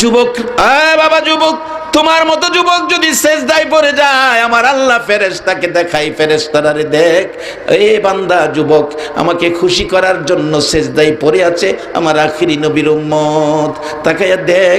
যুবক। বাবা যুবক, তোমার মতো যুবক যদি সেজদায় পড়ে যায়, আমার আল্লাহ ফেরেশতাকে দেখাই, ফেরেশতারে দেখ, এ বান্দা যুবক, আমাকে খুশি করার জন্য সেজদায় পড়ে আছে আমার আখিরি নবীর উম্মত। তাকে দেখ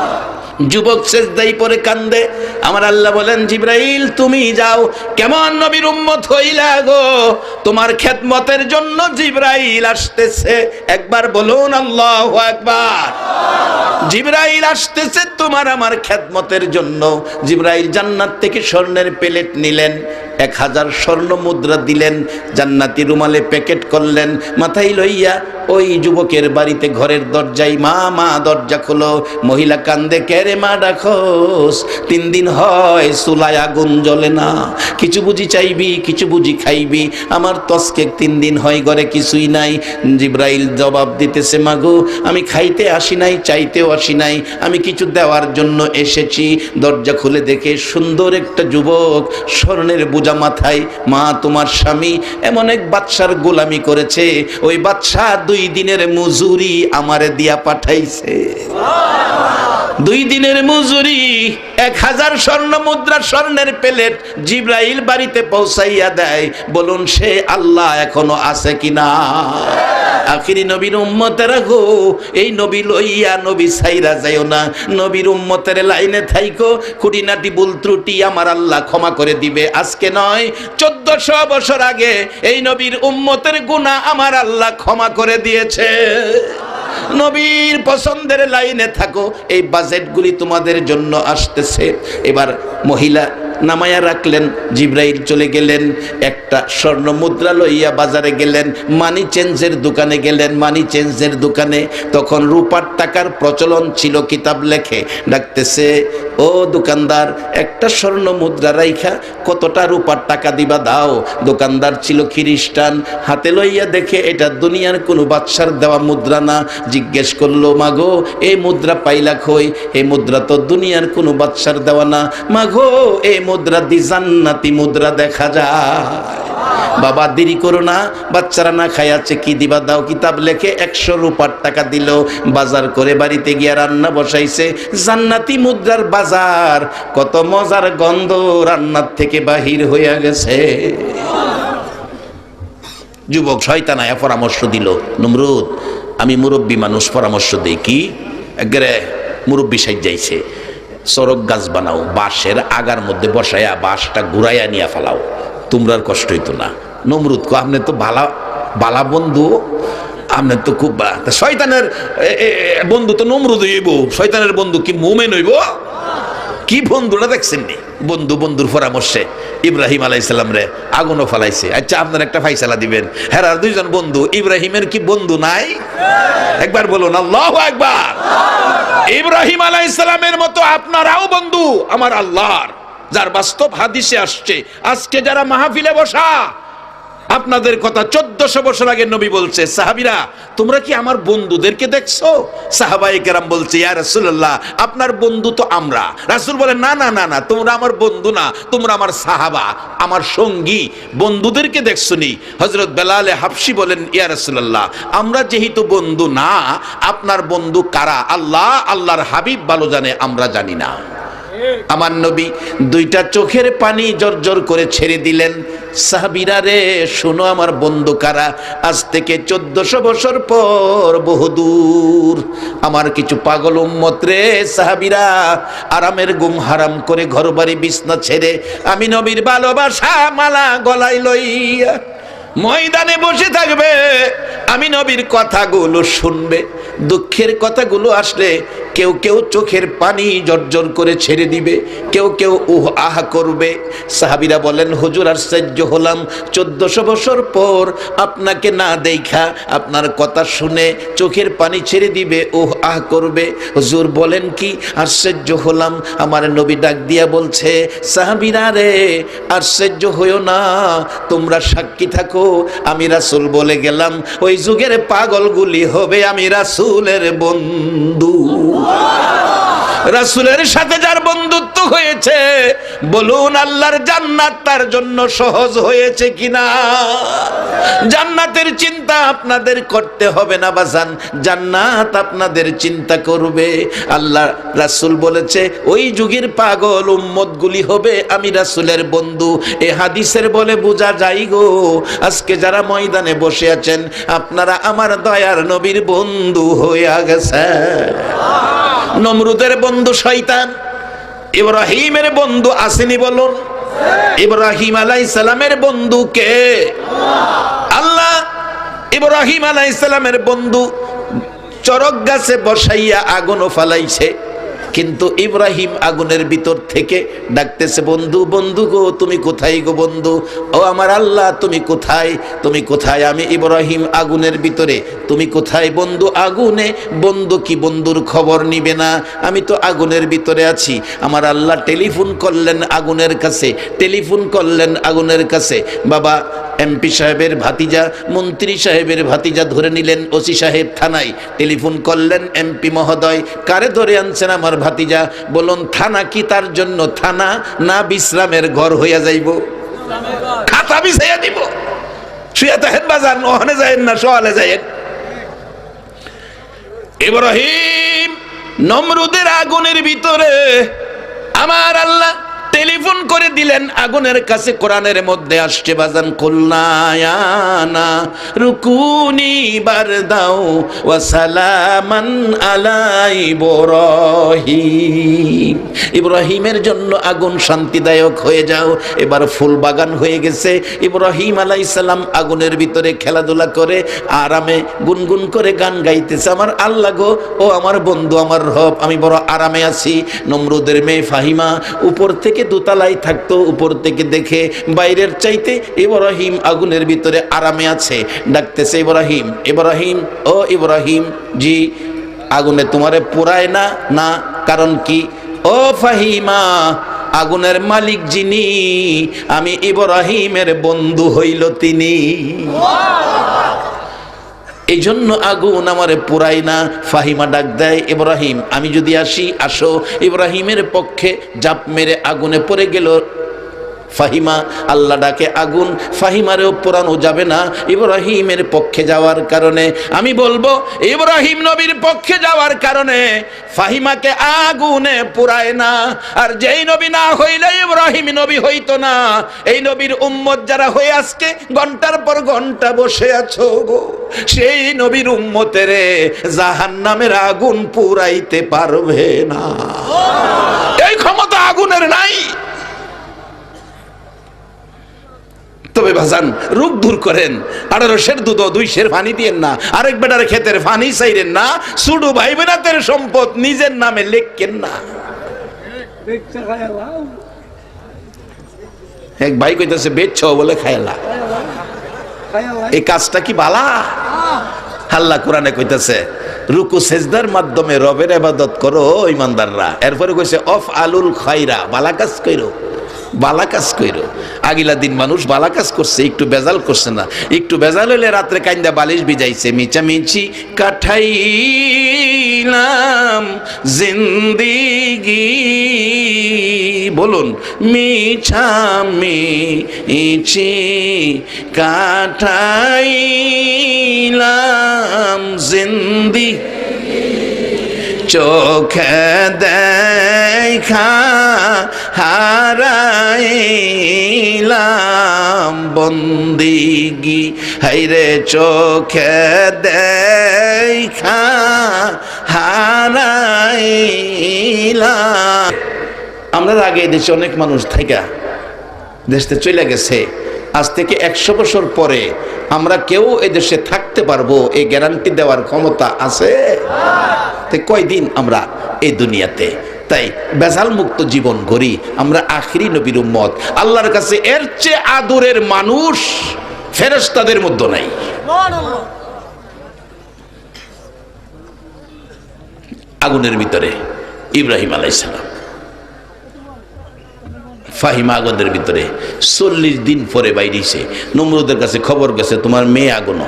যুবক শেষ সেজদাই পরে কান্দে। আমার আল্লাহ বলেন, জিব্রাইল, তুমি যাও। কেমন নবীর উম্মত হইলা গো? তোমার খেদমতের জন্য জিব্রাইল আসতেছে। একবার বলুন, আল্লাহ একবার জিব্রাইল আসতেছে তোমার আমার খেদমতের জন্য। জিব্রাইল জান্নাত থেকে স্বর্ণের প্লেট নিলেন। এক হাজার স্বর্ণ মুদ্রা দিলেন। জান্নাতি রুমালে প্যাকেট করলেন। মাথায় লইয়া ওই যুবকের বাড়িতে ঘরের দরজায় মা মা দরজা খোলো। মহিলা কান্দে কেরে মা ডাকোস। তিন দিন হয় চুলায় আগুন জ্বলে না। কিছু বুঝি চাইবি, কিছু বুঝি খাইবি। আমার তসকে তিন দিন হয়, ঘরে কিছুই নাই। জিব্রাইল জবাব দিতেছে মাগো আমি খাইতে আসি নাই, চাইতেও আসি নাই। আমি কিছু দেওয়ার জন্য এসেছি। দরজা খুলে দেখে সুন্দর একটা যুবক স্বর্ণের বোঝা মাথায়, মা, তোমার স্বামী এমন এক বাদশার গোলামি করেছে। ওই বাদশা দুই দিনের মজুরি আমারে দিয়া পাঠাইছে। দুই দিনের মজুরি, এক হাজার স্বর্ণ মুদ্রা স্বর্ণের প্লেট জিব্রাইল বাড়িতে পৌঁছাইয়া দেয়। বলুন, সে আল্লাহ এখনও আছে কিনা? আখিরি নবীর উম্মতেরা গো এই নবী লইয়া নবী সাইরা যাইও না। নবীর উম্মতের লাইনে থাইকো, খুঁটিনাটি ভুল ত্রুটি আমার আল্লাহ ক্ষমা করে দিবে। আজকে নয়, চোদ্দশো বছর আগে এই নবীর উম্মতের গুণা আমার আল্লাহ ক্ষমা করে দিয়েছে। নবীর পছন্দের লাইনে থাকো এই বাজেটগুলি তোমাদের জন্য আসতেছে। এবার মহিলা নামায়া রাখলেন, জিব্রাইল চলে গেলেন, একটা স্বর্ণ মুদ্রা লইয়া বাজারে গেলেন, মানি চেঞ্জের দোকানে গেলেন, মানি চেঞ্জের দোকানে। তখন রূপার টাকার প্রচলন ছিল, কিতাব লেখে, ডাকতেছে, ও দোকানদার, একটা স্বর্ণ মুদ্রা রাইখা, কতটা রূপার টাকা দিবা দাও? দোকানদার ছিল খ্রিস্টান, হাতে লইয়া দেখে, এটা দুনিয়ার কোনো বাদশার দেওয়া মুদ্রা না। জিজ্ঞেস করল, মাগো এই মুদ্রা পাইলা কই এই মুদ্রা তো দুনিয়ার কোনো বাদশার দেওয়া না। মাগো এই মুদ্রা দি জান্নাতি মুদ্রা দেখা যায়। বাবা, দেরি করো না, বাচ্চারা না খাইয়াছে কি দিবা? দাও কিতাব লেখে একশো রূপার টাকা দিল। বাজার করে বাড়িতে গিয়া রান্না বসাইছে। জান্নাতি মুদ্রার বাজার, কত মজার গন্ধ রান্নার থেকে বাহির হইয়া গেছে। যুবক শয়তানায় পরামর্শ দিল, নমরুদ, আমি মুরব্বী মানুষ পরামর্শ দিই, কি? একবারে মুরব্বী সাইজ যাইছে সড়ক গাছ বানাও, বাঁশের আগার মধ্যে বসাইয়া বাঁশটা ঘুরাইয়া নিয়া ফেলাও। তোমরার কষ্ট হইতো না। নমরুদ কো আপনি তো ভালা বালা বন্ধু। আপনার তো খুব শয়তানের বন্ধু তো নমরুদ হইব। শয়তানের বন্ধু কি মোমেন হইব? কি বন্ধুরা দেখছেন নি? বন্ধু বন্ধুর পরামর্শে ইব্রাহিম আলাইসাল্লাম রে আগুনও ফালাইছে। আচ্ছা আপনার একটা ফাইসালা দিবেন। হ্যাঁ দুইজন বন্ধু, ইব্রাহিমের কি বন্ধু নাই? একবার বলুন, আল্লাহ একবার ইব্রাহিম আলাই ইসলামের মতো আপনারাও বন্ধু আমার আল্লাহর। যার বাস্তব হাদিসে আসছে, আজকে যারা মাহফিলে বসা আপনাদের কথা চোদ্দশো বছর আগে নবী বলছে, সাহাবিরা, তোমরা কি আমার বন্ধুদেরকে দেখছ? সাহাবাই কেরাম বলছে, ইয়া রাসূলুল্লাহ, আপনার বন্ধু তো আমরা। রাসুল বলে, না না না না, তোমরা আমার বন্ধু না, তোমরা আমার সাহাবা, আমার সঙ্গী, বন্ধুদেরকে দেখছ নি হযরত বেলালে হাফসি বলেন, ইয়া রাসূলুল্লাহ, আমরা যেহেতু বন্ধু না, আপনার বন্ধু কারা? আল্লাহ, আল্লাহর হাবিব ভালো জানে, আমরা জানি না। আমার নবী দুইটা চোখের পানি জর্জর করে ছেড়ে দিলেন। সাহাবিরা রে, শোনো আমার বন্ধু কারা? আজ থেকে চোদ্দশো বছর পর বহুদূর। আমার কিছু পাগল উম্মত রে, সাহাবিরা, আরামের গুম হারাম করে ঘর বাড়ি বিছনা ছেড়ে আমি নবীর ভালোবাসা মালা গলায় লইয়া ময়দানে বসে থাকবে। আমি নবীর কথাগুলো শুনবে, দুঃখের কথাগুলো আসলে কেউ কেউ চোখের পানি জর্জর করে ছেড়ে দিবে, কেউ কেউ উহ আহা করবে। সাহাবিরা বলেন, হুজুর আশ্চর্য হলাম। চোদ্দশো বছর পর আপনাকে না দেখা, আপনার কথা শুনে চোখের পানি ছেড়ে দিবে, উহ আহ করবে। হুজুর বলেন কি আশ্চর্য হলাম। আমার নবী ডাক দিয়া বলছে, সাহাবিরা রে আশ্চর্য হইও না। তোমরা সাক্ষী থাকো। আমি রাসূল বলে গেলাম, ওই যুগের পাগলগুলি হবে আমি রাসূলের বন্ধু। রাসূলের সাথে যার হয়েছে। বলুন আল্লাহর জান্নাত তার জন্য সহজ হয়েছে কিনা? জান্নাতের চিন্তা আপনাদের করতে হবে না বাজান। জান্নাত আপনাদের চিন্তা করবে। আল্লাহ রাসূল বলেছে, ওই যুগের পাগল উম্মতগুলি হবে আমি রাসুলের বন্ধু। এ হাদিসের বলে বোঝা যাই গো, আজকে যারা ময়দানে বসে আছেন, আপনারা আমার দয়ার নবীর বন্ধু হইয়া গেছে নমরুদের বন্ধু শয়তান। ইব্রাহিমের বন্ধু আসেনি বলুন। ইব্রাহিম আলাই সালামের বন্ধু কে? আল্লাহ ইব্রাহিম আলাই সালামের বন্ধু চরক গাছে বসাইয়া আগুনও ফালাইছে। কিন্তু ইব্রাহিম আগুনের ভিতর থেকে ডাকতেছে, বন্ধু বন্ধু গো, তুমি কোথায় গো বন্ধু? ও আমার আল্লাহ, তুমি কোথায়? তুমি কোথায়? আমি ইব্রাহিম আগুনের ভিতরে। তুমি কোথায় বন্ধু? আগুনে। বন্ধু কি বন্ধুর খবর নিবে না? আমি তো আগুনের ভিতরে আছি। আমার আল্লাহ টেলিফোন করলেন আগুনের কাছে। টেলিফোন করলেন আগুনের কাছে। বাবা এমপি সাহেবের ভাতিজা, মন্ত্রী সাহেবের ভাতিজা ধরে নিলেন ওসি সাহেব থানায়। টেলিফোন করলেন এমপি মহোদয়, কারে ধরে আনছেন আমার ভাতিজা? বলুন, থানা কি তার জন্য? থানা না বিশ্রামের ঘর হইয়া যাইব? খাতা বিছাইয়া দিব। শুয়ে তাহেন বাজার, ওখানে যাইন না সকালে যাইন ইব্রাহিম, নমরুদের আগুনের ভিতরে আমার আল্লাহ টেলিফোন করে দিলেন, আগুনের কাছে কোরআনের মধ্যে আসছে বাজান কুলনায়ানা রুকুনি বার দাও ওয়াসালামান আলাই ইব্রাহিম। ইব্রাহিমের জন্য আগুন শান্তিদায়ক হয়ে যাও, এবার ফুল বাগান হয়ে গেছে। ইব্রাহিম আলাই সালাম আগুনের ভিতরে খেলাধুলা করে, আরামে গুনগুন করে গান গাইতেছে, আমার আল্লাহ গো, ও আমার বন্ধু, আমার রব, আমি বড় আরামে আছি। নমরুদের মেয়ে ফাহিমা উপর থেকে দোতলায় থাকতো, উপর থেকে দেখে বাইরের চাইতে ইব্রাহিম আগুনের ভিতরে আরামে আছে। ডাকতেছে, ইব্রাহিম ইব্রাহিম, ও ইব্রাহিম, জি, আগুনে তোমারে পোড়ায় না না, কারণ কি? ও ফাহিমা, আগুনের মালিক যিনি, আমি ইব্রাহিমের বন্ধু হইল তিনি। এই জন্য আগুন আমারে পুরাই না। ফাহিমা ডাক দেয়, ইব্রাহিম, আমি যদি আসি, আসো। ইব্রাহিমের পক্ষে জাপ মেরে আগুনে পড়ে গেল। ফাহিমা, আল্লাহ ডাকে আগুন, ফাহিমারেও পোড়ানো যাবে না। ইব্রাহিমের পক্ষে যাওয়ার কারণে, আমি বলব, ইব্রাহিম নবীর পক্ষে যাওয়ার কারণে ফাহিমাকে আগুনে পুরায় না। আর যেই নবী না হইলে ইব্রাহিম নবী হইতো না। এই নবীর উম্মত যারা হয়ে আজকে ঘণ্টার পর ঘণ্টা বসে আছো গো, সেই নবীর উম্মতের জাহান নামের আগুন পুরাইতে পারবে না। এই ক্ষমতা আগুনের নাই। তবে ভাজান রোগ দূর করেন। আঠারো সের দুধ দুই সের পানি দিয়েন না। আরেক বেটার ক্ষেতের পানি চাইরেন না। সুডু ভাই বোনাতের সম্পদ নিজের নামে লেখকেন না। এক ভাই কইতেছে বেচছ বলে খায়লা এই কাজটা কি বালা? আল্লাহ কোরআনে কইতেছে, রুকু সেজদার মাধ্যমে রবের আবাদত করো ইমানদাররা। এরপরে কইছে, অফ আলুল খাইরা। বালা কাজ কইরো। বালা কাজ কইরো। আগিলা দিন মানুষ বালা কাজ করছে, একটু বেজাল করছে না। একটু বেজাল হইলে রাত্রে কাইন্দা বালিশ ভিজাইছে, মিচামিচি কাঠাইলাম জিন্দিগি। বলুন মিছামিচি কাঠাইলাম জিন্দি চোখে দেখা হারাইলাম বন্দিগি। হাইরে চোখে দেখা হারাইলাম। আমরা আগে দেশে অনেক মানুষ থাকা দেশতে চলে গেছে। আজ থেকে একশো বছর পরে আমরা কেউ এদেশে থাকতে পারব এই গ্যারান্টি দেওয়ার ক্ষমতা আছে? কয়দিন আমরা এই দুনিয়াতে? তাই বেজাল মুক্ত জীবন গড়ি আমরা আখিরি নবীর উম্মত। আল্লাহর কাছে এর চেয়ে আদরের মানুষ ফেরেশতাদের মধ্যে নাই। আগুনের ভিতরে ইব্রাহিম আলাইসালাম ফাহিমা আগুনের ভিতরে। চল্লিশ দিন পরে বাইরেছে। নমরুদের কাছে খবর গেছে, তোমার মেয়ে আগুন।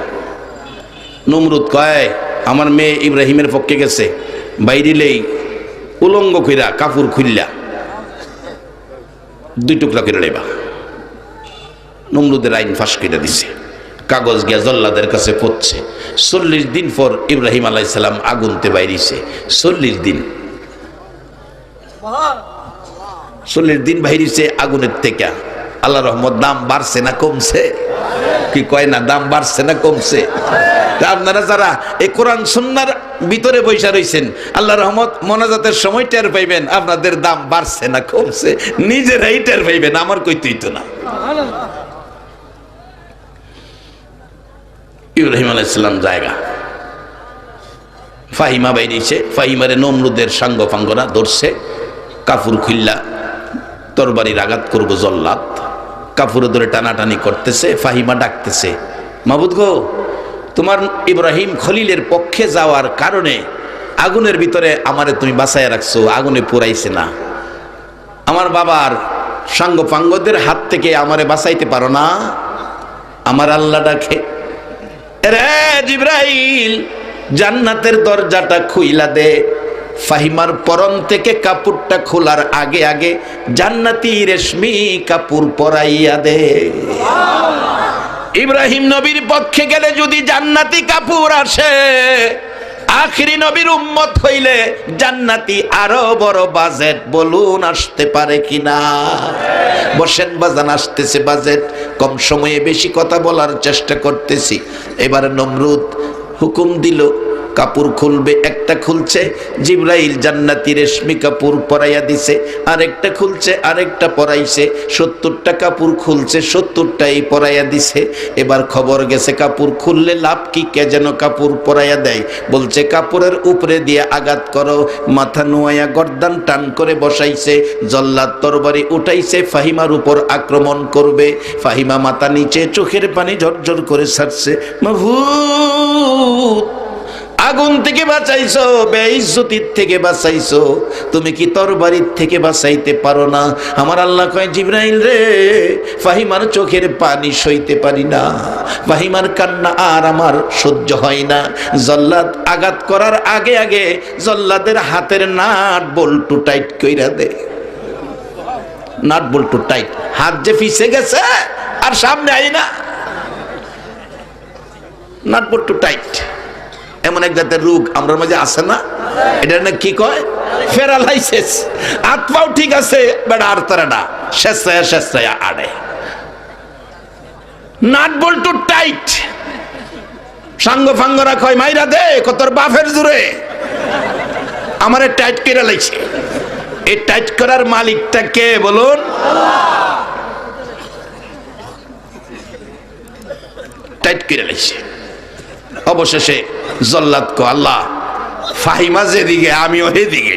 নমরুদ কয়, আমার মেয়ে ইব্রাহিমের পক্ষে গেছে। বাইরিলেই উলঙ্গ কইরা কাপড় খুললা দুই টুকরা করে লেবা নমরুদের আইন ফাঁস করে দিছে। কাগজ গিয়া জল্লাদের কাছে পড়ছে। চল্লিশ দিন পর ইব্রাহিম আলাইসালাম আগুনতে বাইরিছে। চল্লিশ দিন। চল্লিশ দিন বাইরিছে আগুনের থেকে। আল্লাহ রহমত, দাম বাড়ছে না কমছে? কি কয় না, দাম বাড়ছে না কমছে? আপনারা যারা এই কোরআন সুন্নার ভিতরে বৈশা রয়েছেন আল্লাহ রহমত, মনাজাতের সময় টের পাইবেন, আপনাদের দাম বাড়ছে না কমছে, নিজেরাই টের পাইবেন, আমার কইতেই তো না। ইব্রাহিম আলাইসাল্লাম জায়গা। ফাহিমা বাইরেছে, ফাহিমারে নমরুদের সাঙ্গ ফাঙ্গরা ধরছে কাপুর খুল্লা তরবারির আঘাত করব জল্লাদ। কাপুরে ধরে টানাটানি করতেছে, ফাহিমা ডাকতেছে, মাবুদ গো, তোমার ইব্রাহিম খলিলের পক্ষে যাওয়ার কারণে আগুনের ভিতরে আমারে তুমি বাঁচায় রাখছো, আগুনে পুরাইছে না। আমার বাবার সাঙ্গ পাঙ্গদের হাত থেকে আমারে বাঁচাইতে পারো না। আমার আল্লাহ ডাকে রে জিব্রাইল, জান্নাতের দরজাটা খুইলা দে। ফাহিমার পরন থেকে কাপড়টা খোলার আগে আগে জান্নাতি রেশমি কাপড় পরাইয়া দে। ইব্রাহিম নবীর পক্ষে গেলে যদি জান্নাতি কাপড় আসে, আখিরি নবীর উম্মত হইলে জান্নাতি আরও বড় বাজেট বলুন আসতে পারে কিনা? বসেন, বাজান, আসতেছে বাজেট। কম সময়ে বেশি কথা বলার চেষ্টা করতেছি। এবার নমরুদ হুকুম দিল কাপড় খুলবে, একটা খুলছে, জিব্রাইল জান্নাতি রেশমি কাপড় পরাইয়া দিছে, আরেকটা খুলছে, আরেকটা পরাইছে, সত্তরটা কাপড় খুলছে, সত্তরটাই পরাইয়া দিছে। এবার খবর গেছে, কাপড় খুললে লাভ কি, কে যেন কাপড় পরাইয়া দেয়? বলছে, কাপড়ের উপরে দিয়ে আঘাত করো, মাথা নোয়াইয়া গর্দান টান করে বসাইছে, জল্লাদ তরবারি উঠাইছে, ফাহিমার উপর আক্রমণ করবে, ফাহিমা মাথা নিচে চোখের পানি ঝরঝর করে ছাড়ছে। আগুন থেকে বাঁচাইছো, বেইজ্জতির থেকে বাঁচাইছো। তুমি কি তোর বাড়ির থেকে বাঁচাইতে পারো না? আমার আল্লাহ কয়, জিব্রাইল রে, ফাহিমার চোখের পানি সইতে পারি না। ফাহিমার কান্না আর আমার সহ্য হয় না। জল্লাদ আঘাত করার আগে আগে জল্লাদের হাতের নাট বল্টু টাইট কইরা দে। নাট বল্টু টাইট। হাত যে ফিসে গেছে, আর সামনে আই না। নাট বল্টু টাইট। এমন এক জাতের রোগ আমরা মাঝে আছে না? এটা না কি কয়? ফেরালাইসিস আত্মাও ঠিক আছে বেড়া আর তারা না। শেষায়া আড়ে। নাট বল্টু টাইট। সাঙ্গ ফাঙ্গরা কয় মাইরা দে কতর বাফের জুড়ে। আমারে টাইট করে লাইছে। এই টাইট করার মালিকটা কে বলুন? টাইট করে লাইছে। অবশেষে জল্লাদ কো, আল্লাহ, ফাহিমা যেদিকে, আমিও সেদিকে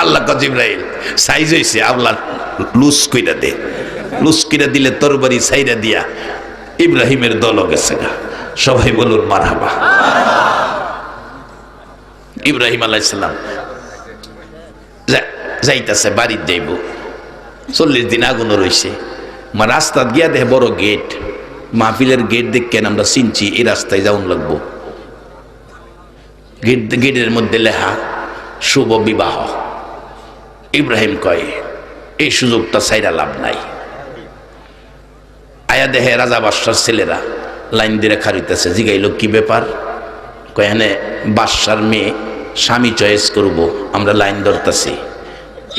আল্লাহ কজিব্রাহিল সাইজ হয়েছে আল্লাহ লুস কইরা দে। লুস কইরা দিলে তরবারি সাইরা দিয়া ইব্রাহিমের দল গেছে গা। সবাই বলুন, মারহাবা। ইব্রাহিম আলাইসাল্লাম যাইতাছে, বাড়ির যাইব। চল্লিশ দিন আগুনও রয়েছে মা রাস্তাত গিয়া দেহে বড় গেট। মাহফিলের গেট দেখেন আমরা চিনছি, এই রাস্তায় যাওন লাগবো। গেট গেটের মধ্যে লেখা, শুভ বিবাহ। ইব্রাহিম কয়, এই সুযোগটা সাইরা লাভ নাই। আয়া দেহে রাজা বাদশার ছেলেরা লাইন দিয়ে খারিতেছে জিগাইল, কি ব্যাপার? কয়ানে বাদশার মেয়ে স্বামী চয়েস করব, আমরা লাইন ধরতেছি।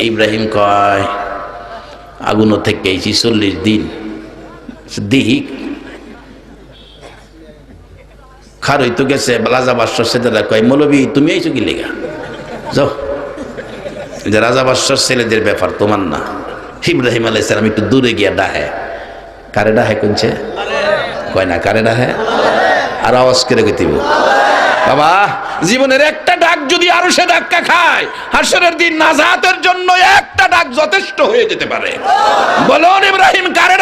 ইব্রাহিম কয়, আগুনো থেকে চল্লিশ দিন। দিহি খার হইতো গেছে রাজা বাদশার ছেলেরা কয়, মৌলবী, তুমি আইছো কি লেগা? যাও। যে রাজা বাদশার ছেলেদের ব্যাপার, তোমার না। ইব্রাহিম আলাইসালাম একটু দূরে গিয়া ডাহে। কারে ডাহে কোনছে কয় না, কারে ডাহে? আর আওয়াজ করে গতিব বাবা, জীবনের একটা ডাক যদি আরও সে ধাক্কা খায়, হাসরের দিন নাজাতের জন্য একটা ডাক যথেষ্ট হয়ে যেতে পারে। বলুন ইব্রাহিম, কারে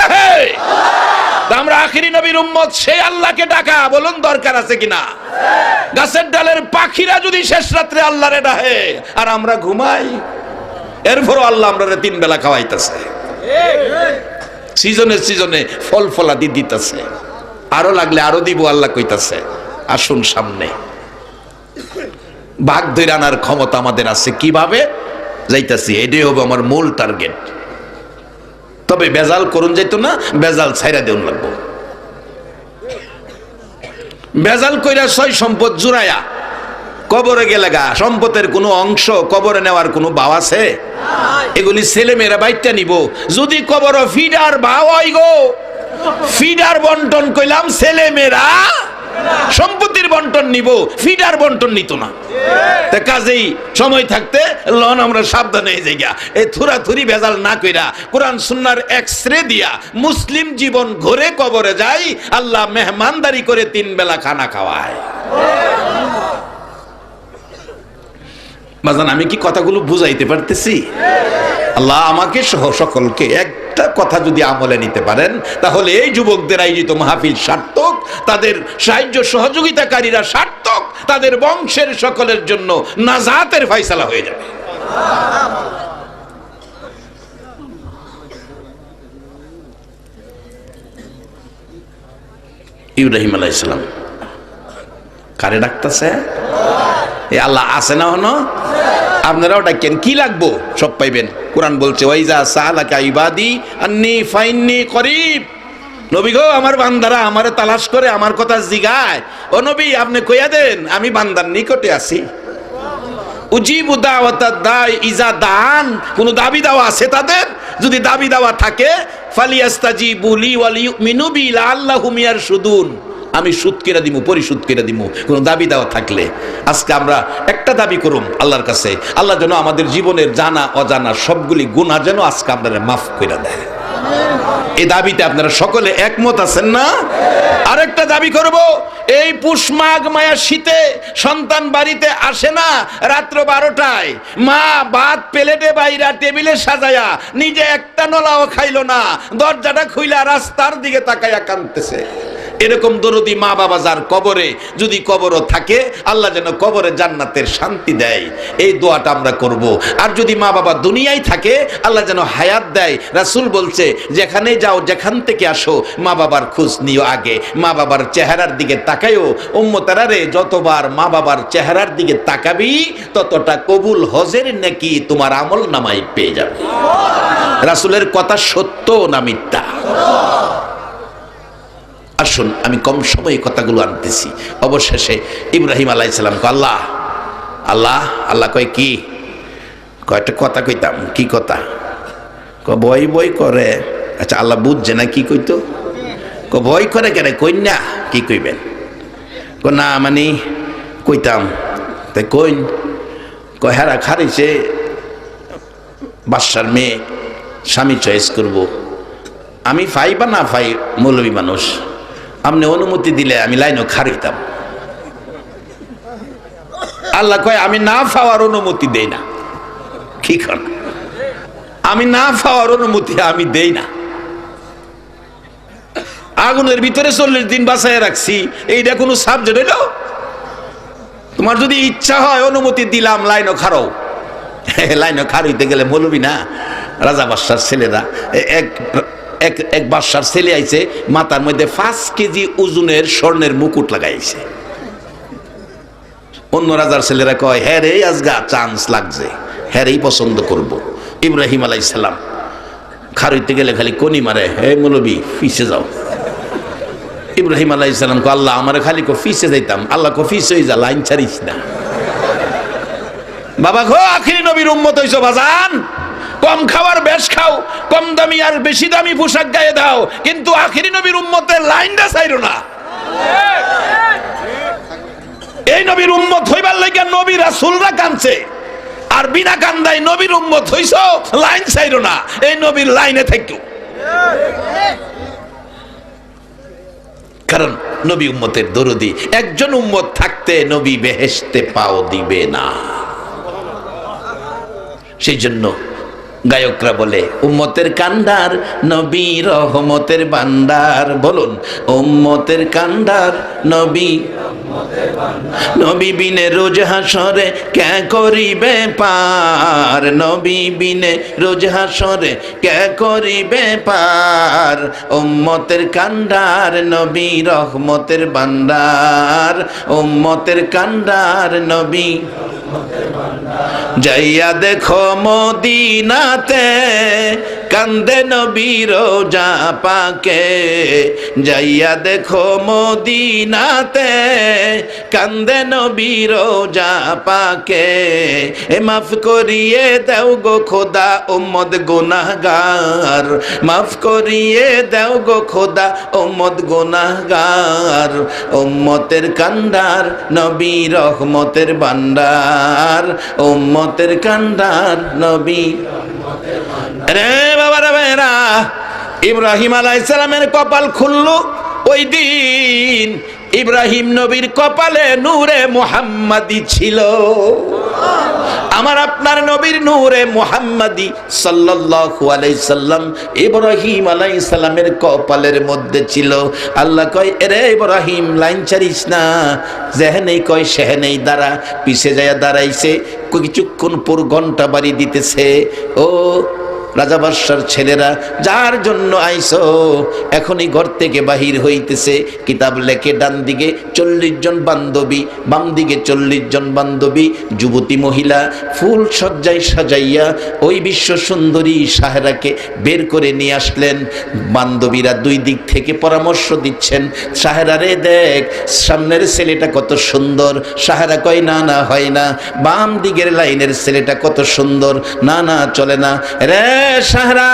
আখিরি নবীর উম্মত সেই আল্লাহকে ডাকা, বলুন দরকার আছে কিনা? গাছের ডালের পাখিরা যদি শেষ রাত্রে আল্লাহরে ডাহে আর আমরা ঘুমাই, এরপরও আল্লাহ আমরা তিন বেলা খাওয়াইতেছে। সিজনে সিজনে ফল ফলাদি দিতেছে। আরও লাগলে আরও দিব, আল্লাহ কইতাছে। আসুন সামনে। বাঘ ধরে আনার ক্ষমতা আমাদের আছে। কীভাবে? যাইতাছি, এটাই হবে আমার মূল টার্গেট তবে বেজাল করুন যাইতো না, বেজাল ছাইরা দেউন লাগবো। বেজাল কইরা ছয় সম্পদ জুড়াইয়া কবরে গেলে গা, সম্পদের কোনো অংশ কবরে নেওয়ার কোনো বাও আছে? এগুলি ছেলে মেয়েরা বাইটা নিব। যদি কবর ফিডার বাও হয় গো, ফিডার বন্টন কইলাম ছেলে মেয়েরা সম্পত্তির বন্টন নিব, ফিডার বন্টন নিত না। তা কাজেই সময় থাকতে লন আমরা সাবধানে এই জায়গা এই থুরা থুরি ভেজাল না কইরা কোরআন সুন্নার এক্সরে দিয়া মুসলিম জীবন ঘরে কবরে যাই, আল্লাহ মেহমানদারি করে তিন বেলা খানা খাওয়ায়। বাজান, আমি কি কথাগুলো বুঝাইতে পারতেছি? আল্লাহ আমাকে সহ সকলকে একটা কথা যদি আমলে নিতে পারেন, তাহলে এই যুবকদের আয়োজিত মাহফিল সার্থক, তাদের সাহায্য সহযোগিতাকারীরা সার্থক, তাদের বংশের সকলের জন্য নাজাতের ফয়সালা হয়ে যাবে। ইব্রাহিম আলাইসালাম কারে ডাকতেছে? এ আল্লাহ আছে না হনো আপনারাও ডাকেন, কি লাগবো? সব পাইবেন। কোরআন বলছে, ওয়াইজা সাহালাকা ইবাদি আন্নি ফাইন্নি করিব। নবী গো, আমার বান্দারা আমারে তালাশ করে, আমার কথা জিগায়। ও নবী, আপনি কইয়া দেন, আমি বান্দার নিকটে আছি। উজিবু দাওয়াতা দাই, ইজা দান, কোন দাবি দাওয়া আছে তাদের? যদি দাবি দাওয়া থাকে ফালিয়াস্তাজি বুলি ওয়ালি মিনুবি আল্লাহু মিয়ার সুদুন আমি সুদ কেরা দিমু, পরিশোধ কেরা দিমু, কোনো দাবি দেওয়া থাকলে। আজকে আমরা একটা দাবি করুম আল্লাহর কাছে, আল্লাহ যেন আমাদের জীবনের জানা, অজানা সবগুলি গুণা যেন আজকে আপনারা মাফ করে দেয় এই দাবিতে আপনারা সকলে একমত আছেন না? আরেকটা দাবি করব, এই পুষ মাঘ মায়া শীতে সন্তান বাড়িতে আসে না রাত্র বারোটায়। মা ভাত প্লেটে বাইরা টেবিলে সাজায়া নিজে একটা নলাও খাইলো না, দরজাটা খুইলা রাস্তার দিকে তাকাইয়া কাঁদতেছে। এরকম দরদি মা বাবা যার কবরে যদি কবরও থাকে, আল্লাহ যেন কবরে জান্নাতের শান্তি দেয়। এই দোয়াটা আমরা করব। আর যদি মা বাবা দুনিয়ায় থাকে, আল্লাহ যেন হায়াত দেয়। রাসুল বলছে যেখানে যাও, যেখান থেকে আসো, মা বাবার খোঁজ নিও আগে। মা বাবার চেহারার দিকে তাকায়ও। উম্মতারারে যতবার মা বাবার চেহারার দিকে তাকাবি, ততটা কবুল হজের নাকি তোমার আমল নামাই পেয়ে যাবে। রাসুলের কথা সত্য না মিথ্যা? আসুন আমি কম সময়ে কথাগুলো আনতেছি। অবশেষে ইব্রাহিম আলাইসালাম আল্লাহ আল্লাহ আল্লাহ কয় কি? কয়টা কথা কইতাম, কি কথা? ক বই বই করে। আচ্ছা আল্লাহ বুঝছে না কি কইতো? ক ভয় করে কেন? কইন না কি কইবেন? ক না মানে কইতাম। তাই কইন। ক হেরা খারিছে বাসার মেয়ে স্বামী চয়েস করব। আমি ফাই বা না ফাই মৌলবী মানুষ? আপনি অনুমতি দিলে আমি লাইনও খারিতাম আল্লাহ কয়, আমি না পাওয়ার অনুমতি দেই না। কি কর? আমি না পাওয়ার অনুমতি আমি দেই না। আগুনের ভিতরে চল্লিশ দিন বাসায় রাখছি, এইটা কোনো সাবজেক্ট হইল তোমার যদি ইচ্ছা হয় অনুমতি দিলাম, লাইনও খারো লাইনও খারইতে গেলে বলবি না? রাজা বাদশার ছেলেরা এক এক এক বাদশার ছেলে আইছে, মাথার মধ্যে পাঁচ কেজি ওজনের স্বর্ণের মুকুট লাগাইছে। অন্য রাজার ছেলেরা কয় হ্যাঁ রে আজগা চান্স লাগছে। হ্যাঁ রেই পছন্দ করব। ইব্রাহিম আলাই সালাম খারইতে গেলে খালি কনি মারে, হে মৌলবি পিছে যাও। ইব্রাহিম আলাই সালাম কো আল্লাহ, আমার খালি কো ফিসে যাইতাম। আল্লাহ কো ফিস হয়ে যা, লাইন ছাড়িস না। বাবা গো, আখিরি নবীর উম্মত হইছো বাজান কম খাওয়ার বেশ খাও, কম দামি আর বেশি দামি পোশাক গায়ে দাও, কিন্তু আখিরি নবীর উম্মতের লাইনটা চাইরো না। এই নবীর উম্মত হইবার লাগিয়া নবী রাসূলরা কানছে আর বিনা কান্দাই নবীর উম্মত হইছো, লাইন চাইরো না। এই নবীর লাইনে থাকো কারণ নবী উম্মতের দরদি, একজন উম্মত থাকতে নবী বেহেশতে পাও দিবে না। সেই জন্য গায়করা বলে, উম্মতের কান্ডার, নবী রহমতের বান্দার বলুন, উম্মতের কান্ডার, নবী নবী বিনে রোজ হাসরে কে করিবে পার? নবী বিনে রোজ হাসরে কে করিবে পার? উম্মতের কান্ডার, নবী রহমতের বান্দার উম্মতের কান্ডার, নবী যাইয়া দেখো মদিনাতে কান্দে নবী রোজা পাকে, যাইয়া দেখো মদিনাতে। কান্দে নবী রোজা পাকে, এ মাফ করিয়ে দেও গো খোদা উম্মদ গুনাহগার। মাফ করিয়ে দেও গো খোদা উম্মদ গুনাহগার। উম্মতের কান্ডার নবী রহমতের বান্দার উম্মতের কান্ডার নবী রে বাবা রে ভাইরা ইব্রাহিম আলাইসালামের কপাল খুললো ওই দিন। ইব্রাহিম নবীর কপালে নূরে মুহাম্মাদি ছিল। আমার আপনার নবীর নূরে মুহাম্মাদি সাল্লাল্লাহু আলাইহি সাল্লাম ইব্রাহিম আলাইহিস সালামের কপালের মধ্যে ছিল। আল্লাহ কয়, এরে ইব্রাহিম, লাইন ছাড়িস না। যেহেনেই কয়, সেহেনেই দাঁড়া। পিছে যায় দাঁড়াইছে, কিছুক্ষণ পর ঘণ্টা বাড়ি দিতেছে। ও রাজা বাদশার ছেলেরা, যার জন্য আইসো এখনই ঘর থেকে বাহির হইতেছে। কিতাব লেখে, ডান দিকে চল্লিশ জন বান্ধবী, বাম দিকে চল্লিশ জন বান্ধবী, যুবতী মহিলা, ফুল সজ্জায় সাজাইয়া ওই বিশ্ব সুন্দরী সাহেরাকে বের করে নিয়ে আসলেন। বান্ধবীরা দুই দিক থেকে পরামর্শ দিচ্ছেন, সাহেরা রে, দেখ, সামনের ছেলেটা কত সুন্দর। সাহেরা কয়, না না, হয় না। বাম দিকের লাইনের ছেলেটা কত সুন্দর। না না, চলে না। রে সাহরা,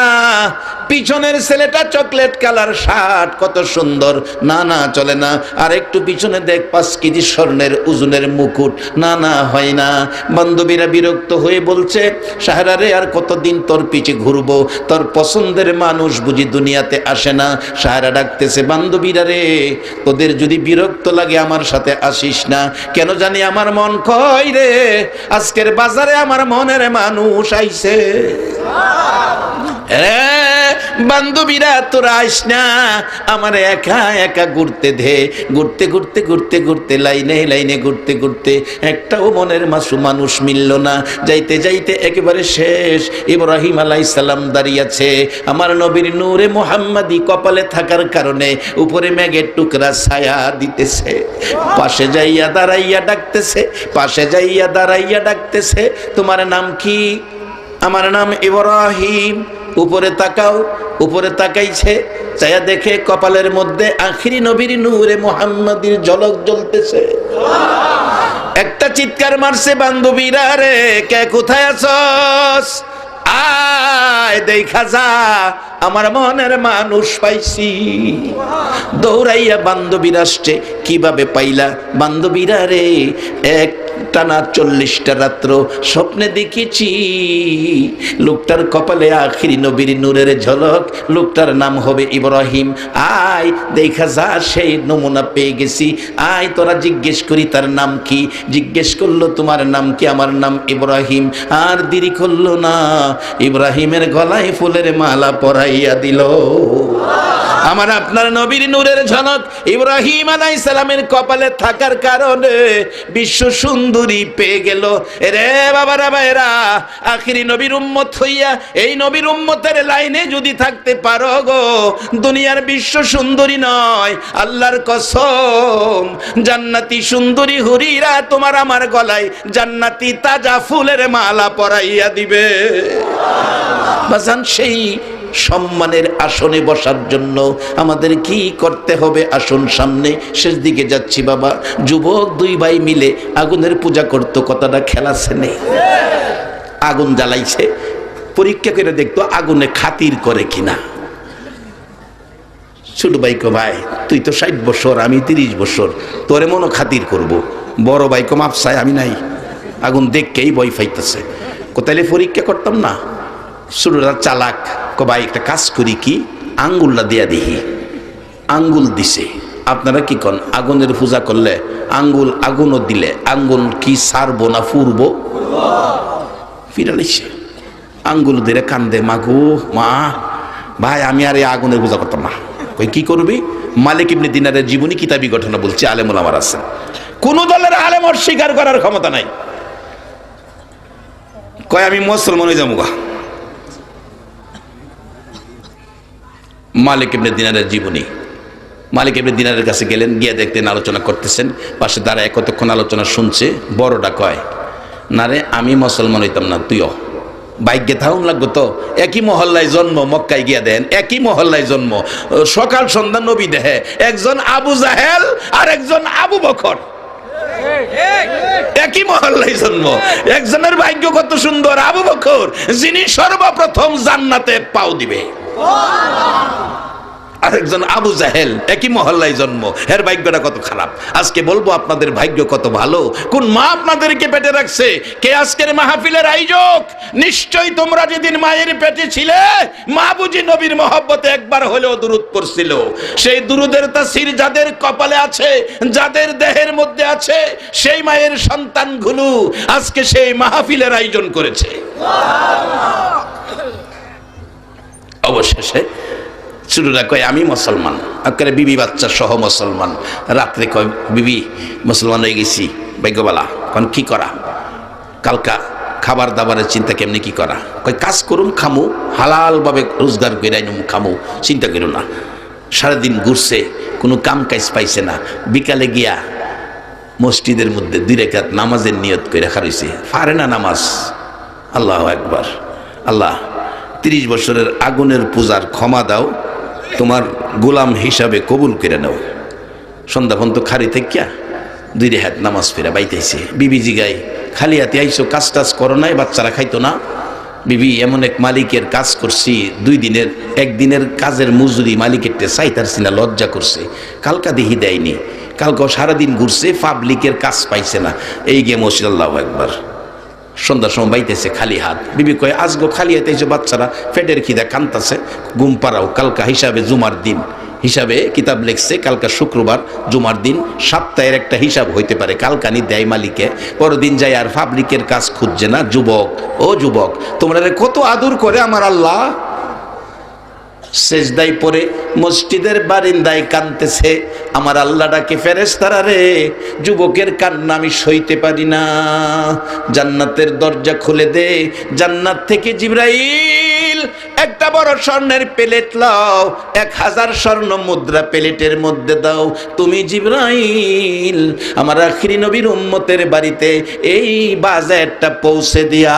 পিছনের ছেলেটা চকলেট কালার শার্ট, কত সুন্দর। না না, চলে না। আর একটু পিছনে দেখ, পাঁচ কেজি স্বর্ণের উজুনের মুকুট। না না, হয় না। বান্ধবীরা বিরক্ত হয়ে বলছে, সাহারা রে, আর কতদিন তোর পিছে ঘুরবো? তোর পছন্দের মানুষ বুঝি দুনিয়াতে আসে না। সাহারা ডাকতেছে, বান্ধবীরা রে, তোদের যদি বিরক্ত লাগে, আমার সাথে আসিস না। কেন জানি আমার মন কয় রে, আজকের বাজারে আমার মনের মানুষ আইছে। বান্ধবীরা, তোরা আইস না। আমার একা একা ঘুরতে দে। ঘুরতে ঘুরতে ঘুরতে ঘুরতে, লাইনে লাইনে ঘুরতে ঘুরতে একটাও মনের মাসু মানুষ মিলল না। যাইতে যাইতে একেবারে শেষ। ইব্রাহিম আলাই সালাম দাঁড়িয়েছে। আমার নবীর নূরে মোহাম্মদি কপালে থাকার কারণে উপরে মেঘের টুকরা ছায়া দিতেছে। পাশে যাইয়া দাঁড়াইয়া ডাকতেছে, পাশে যাইয়া দাঁড়াইয়া ডাকতেছে। তোমার নাম কি? আমার নাম ইব্রাহিম। উপরে তাকাও, উপরে তাকাইছে, চায়া দেখে কপালের মধ্যে আখিরি নবীর নূরে মোহাম্মদীর ঝলক জ্বলতেছে। একটা চিৎকার মারছে বান্ধবীরা রে, কে কোথায় আছস? আয়, দেখা যা, আমার মনের মানুষ পাইছি। দৌড়াইয়া বান্ধবীরা আসছে, কীভাবে পাইলা? বান্ধবীরা রে, এক টানা চল্লিশটা রাত্র স্বপ্নে দেখেছি, লোকটার কপালে আখিরি নবীর নূরের ঝলক, লোকটার নাম হবে ইব্রাহিম। আয়, দেখা যা, সেই নমুনা পেয়ে গেছি। আয়, তোরা জিজ্ঞেস করি তার নাম কি? জিজ্ঞেস করল, তোমার নাম কি? আমার নাম ইব্রাহিম। আর দেরি করল না। ইব্রাহিমের গলায় ফুলের মালা পরাইয়া দিল। আমার আপনার নবীর নূরের ঝলক ইব্রাহিম আলাই সালামের কপালে থাকার কারণে বিশ্ব সুন্দরী পেয়ে গেল। রে বাবারা ভাইরা আখিরি নবীর উম্মত হইয়া এই নবীর উম্মতের লাইনে যদি থাকতে পারো গো, দুনিয়ার বিশ্ব সুন্দরী নয়, আল্লাহর কসম। জান্নাতি সুন্দরী হুরিরা তোমার আমার গলায় জান্নাতি তাজা ফুলের মালা পরাইয়া দিবে। বাজান সেই সম্মানের আসনে বসার জন্য আমাদের কি করতে হবে? আসন সামনে, শেষ দিকে যাচ্ছি বাবা। যুবক দুই ভাই মিলে আগুনের পূজা করতো, কথাটা খেলাছে নেই আগুন জ্বালাইছে। পরীক্ষা করে দেখতো আগুনে খাতির করে কিনা। ছোট ভাইকো ভাই, তুই তো ষাট বছর, আমি তিরিশ বছর, তোরে মনো খাতির করব। বড় ভাইকো মাপসায় আমি নাই। আগুন দেখকেই বই ফাইতেছে কোথায় পরীক্ষা করতাম না। ছোটরা চালাক। ক ভাই, একটা কাজ করি কি? আঙ্গুলটা দিয়া দিহি। আঙ্গুল দিছে। আপনারা কি কন? আগুনের পূজা করলে আঙ্গুল আগুনও দিলে। আঙ্গুল কি সারবো না ফুরবো? ফিরালিছে আঙ্গুল দিলে কান্দে মাগু মা, ভাই, আমি আর এই আগুনের পূজা করতাম না। কই, কি করবি? মালিক ইবনে দিনারের জীবনী কিতাবি ঘটনা বলছি, আলেমুল আমার আছেন কোন দলের আলেম অস্বীকার করার ক্ষমতা নাই। কয়, আমি মুসলমান হয়ে যাব গা। মালিক ইবনে দিনারের জীবনী। মালিক ইবনে দিনারের কাছে গেলেন, গিয়ে দেখতেন আলোচনা করতেছেন, পাশে দাঁড়ায় কতক্ষণ আলোচনা শুনছে, বড়টা কয়, না রে, আমি মুসলমান হইতাম না, তুইও। বাইকে থাকুন লাগবো তো, একই মহল্লায় জন্ম, মক্কায় গিয়া দেন, একই মহল্লায় জন্ম, সকাল সন্ধ্যা নবী দেহে, একজন আবু জাহেল আর একজন আবু বখর একই মহল্লায় জন্ম, একজনের ভাগ্য কত সুন্দর, আবু বখর যিনি সর্বপ্রথম জান্নাতে পাও দিবে। আরেকজন আবু জাহেল, একই মহল্লায় জন্ম। এর ভাগ্যটা কত খারাপ। আজকে বলব আপনাদের ভাগ্য কত ভালো। কোন মা আপনাদেরকে পেটে রাখছে? কে আজকের মাহফিলের আয়োজক? নিশ্চয়ই তোমরা যেদিন মায়ের পেটে ছিলে, মা বুঝি নবীর মহব্বতে একবার হলেও দুরুদ পড়ছিল। সেই দুরুদের তাসির যাদের কপালে আছে, যাদের দেহের মধ্যে আছে, সেই মায়ের সন্তানগুলো আজকে সেই মাহফিলের আয়োজন করেছে। অবশেষে শুরুরা কয়, আমি মুসলমান। আকারে বিবি বাচ্চা সহ মুসলমান। রাত্রে কয়, বিবি, মুসলমান হয়ে গেছি, ভাগ্যবালা কন কি করা? কালকা খাবার দাবারের চিন্তা কেমনি কি করা? কয়, কাজ করুম, খামু, হালালভাবে রোজগার করে আইনুম, খামু, চিন্তা করো না। সারাদিন ঘুরছে, কোনো কাম কাজ পাইছে না। বিকালে গিয়া মসজিদের মধ্যে দুই নামাজের নিয়ত করে রাখা রয়েছে পারে না নামাজ? আল্লাহ একবার আল্লাহ তিরিশ বছরের আগুনের পূজার ক্ষমা দাও, তোমার গোলাম হিসাবে কবুল করে নাও। সন্ধ্যা পর্যন্ত খারি থেকে দুই রেহাত নামাজ ফেরা বাইতেছে। বিবি জিগাই, খালি হাতে আইসো কাজ টাজ করো নাই, বাচ্চারা খাইতো না? বিবি এমন এক মালিকের কাজ করছি, দুই দিনের একদিনের কাজের মজুরি মালিকের চাইতারছি না লজ্জা করছে। কালকা দিহি দেয়নি। কালকেও সারাদিন ঘুরছে, পাবলিকের কাজ পাইছে না। এই গিয়ে মসজিদ আল্লাহ একবার সন্ধ্যার সময় বাইতেছে খালি হাত। বিবি কয়, আজগো খালি হাতে এসে বাচ্চারা ফেটের খিদা কান্তাছে গুম পাড়াও, কালকা হিসাবে জুমার দিন। হিসাবে কিতাব লিখছে, কালকা শুক্রবার, জুমার দিন, সপ্তাহের একটা হিসাব হইতে পারে। কালকানি দেয় মালিকে পরদিন যাই আর পাবলিকের কাজ খুঁজছে না। যুবক, ও যুবক তোমরা কত আদর করে আমার আল্লাহ? সেজদাই পরে মসজিদের বারিন্দায় কানতেছে আমার আল্লাহটাকে ফেরেস্তারা রে, যুবকের কান্না আমি সইতে পারি না। জান্নাতের দরজা খুলে দে। জান্নাত থেকে জিব্রাইল, একটা বড় স্বর্ণের প্লেট লাও। এক হাজার স্বর্ণ মুদ্রা প্লেটের মধ্যে দাও। তুমি জিব্রাইল, আমার আখিরি নবীর উম্মতের বাড়িতে এই বাজারটা পৌঁছে দিয়া।